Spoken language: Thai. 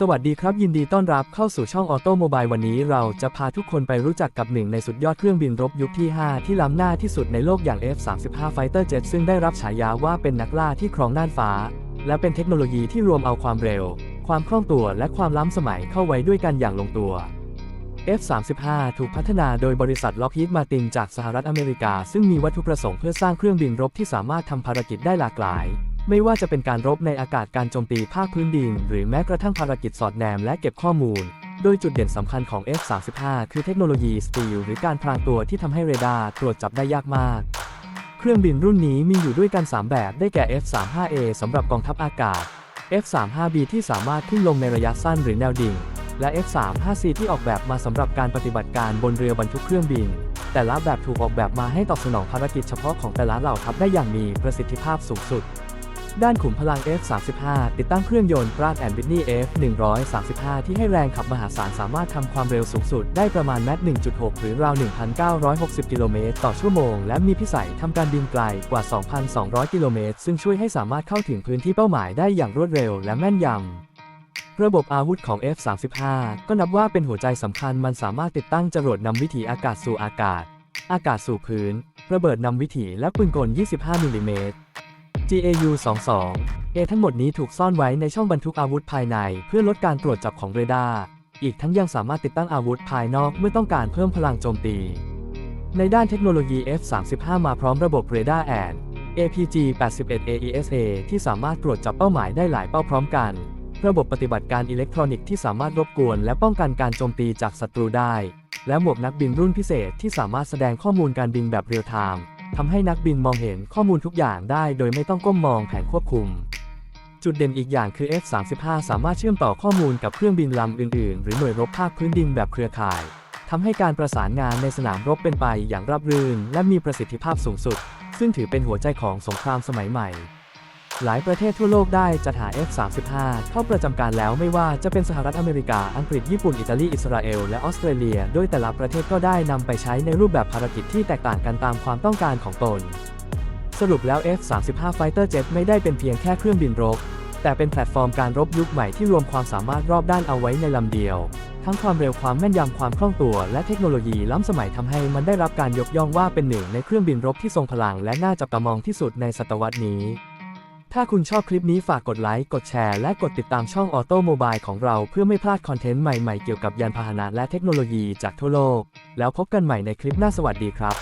สวัสดีครับ ยินดีต้อนรับเข้าสู่ช่องออโตโมบายวันนี้เราจะพาทุกคนไปรู้จักกับหนึ่งในสุดยอดเครื่องบินรบยุคที่ 5 ที่ล้ำหน้าที่สุดในโลกอย่าง F-35 Fighter Jet ซึ่งได้รับฉายาว่าเป็นนักล่าที่ครองน่านฟ้า และเป็นเทคโนโลยีที่รวมเอาความเร็ว ความคล่องตัวและความล้ำสมัยเข้าไว้ด้วยกันอย่างลงตัว F-35 ถูกพัฒนาโดยบริษัท Lockheed Martin จากสหรัฐอเมริกา ซึ่งมีวัตถุประสงค์เพื่อสร้างเครื่องบินรบที่สามารถทำภารกิจได้หลากหลาย ไม่ว่าจะเป็นการรบในอากาศการโจมตีภาคพื้นดิน หรือแม้กระทั่งภารกิจสอดแนมและเก็บข้อมูล โดยจุดเด่นสำคัญของ F-35 คือเทคโนโลยีสตีลหรือการพรางตัวที่ทำให้เรดาร์ตรวจจับได้ยากมาก เครื่องบินรุ่นนี้มีอยู่ด้วยกัน 3 แบบได้แก่ F-35A สำหรับกองทัพอากาศ F-35B ที่สามารถขึ้นลงในระยะสั้นหรือแนวดิ่ง และ F-35C ที่ออกแบบมาสำหรับการปฏิบัติการบนเรือบรรทุกเครื่องบิน แต่ละแบบถูกออกแบบมาให้ตอบสนองภารกิจเฉพาะของแต่ละเหล่าทัพได้อย่างมีประสิทธิภาพสูงสุด ด้านขุมพลัง F-35 ติดตั้งเครื่องยนต์ Pratt and Whitney F-135 ที่ให้แรงขับมหาศาลสามารถทำความเร็วสูงสุดได้ประมาณแมตช์1.6 หรือราว 1,960 กิโลเมตรต่อชั่วโมง และมีพิสัยทำการบินไกลกว่า 2,200 กิโลเมตร ซึ่งช่วยให้สามารถเข้าถึงพื้นที่เป้าหมายได้อย่างรวดเร็วและแม่นยำระบบอาวุธของ F-35 ก็นับว่าเป็นหัวใจสำคัญมันสามารถติดตั้งจรวดนำวิถีอากาศสู่อากาศ อากาศสู่พื้น ระเบิดนำวิถีและปืนกล 25 มิลลิเมตร GAU-22 A ทั้งหมดนี้ถูกซ่อนไว้ในช่องบรรทุกอาวุธภายใน เพื่อลดการตรวจจับของเรดาร์ อีกทั้งยังสามารถติดตั้งอาวุธภายนอกเมื่อต้องการเพิ่มพลังโจมตี ในด้านเทคโนโลยี F-35 มาพร้อมระบบเรดาร์แอน APG-81 AESA ที่สามารถตรวจจับเป้าหมายได้หลายเป้าพร้อมกัน ระบบปฏิบัติการอิเล็กทรอนิกส์ที่สามารถรบกวนและป้องกันการโจมตีจากศัตรูได้ และหมวกนักบินรุ่นพิเศษที่สามารถแสดงข้อมูลการบินแบบเรียลไทม์ ทำให้นักบินมองเห็นข้อมูลทุกอย่างได้โดยไม่ต้องก้มมองแผนควบคุม จุดเด่นอีกอย่างคือ F-35 สามารถเชื่อมต่อข้อมูลกับเครื่องบินลำอื่น ๆ หรือหน่วยรบภาคพื้นดินแบบเครือข่ายทำให้การประสานงานในสนามรบเป็นไปอย่างราบรื่น และมีประสิทธิภาพสูงสุด ซึ่งถือเป็นหัวใจของสงครามสมัยใหม่ หลายประเทศทั่วโลกได้จัดหา F-35 เข้าประจำการแล้วไม่ว่าจะเป็นสหรัฐอเมริกา อังกฤษ ญี่ปุ่น อิตาลี อิสราเอล และออสเตรเลีย โดยแต่ละประเทศก็ได้นำไปใช้ในรูปแบบภารกิจที่แตกต่างกันตามความต้องการของตน สรุปแล้ว F-35 Fighter Jet ไม่ได้เป็นเพียงแค่เครื่องบินรบ แต่เป็นแพลตฟอร์มการรบยุคใหม่ที่รวมความสามารถรอบด้านเอาไว้ในลำเดียว ทั้งความเร็วความแม่นยำความคล่องตัว และเทคโนโลยีล้ำสมัยทำให้มันได้รับการยกย่องว่าเป็นหนึ่งในเครื่องบินรบที่ทรงพลัง และน่าจับตามองที่สุดในศตวรรษนี้ ถ้าคุณชอบคลิปนี้ฝากกดไลค์ กดแชร์ และกดติดตามช่องออโต้โมบายของเราเพื่อไม่พลาดคอนเทนต์ใหม่ๆเกี่ยวกับยานพาหนะและเทคโนโลยีจากทั่วโลก แล้วพบกันใหม่ในคลิปหน้าสวัสดีครับ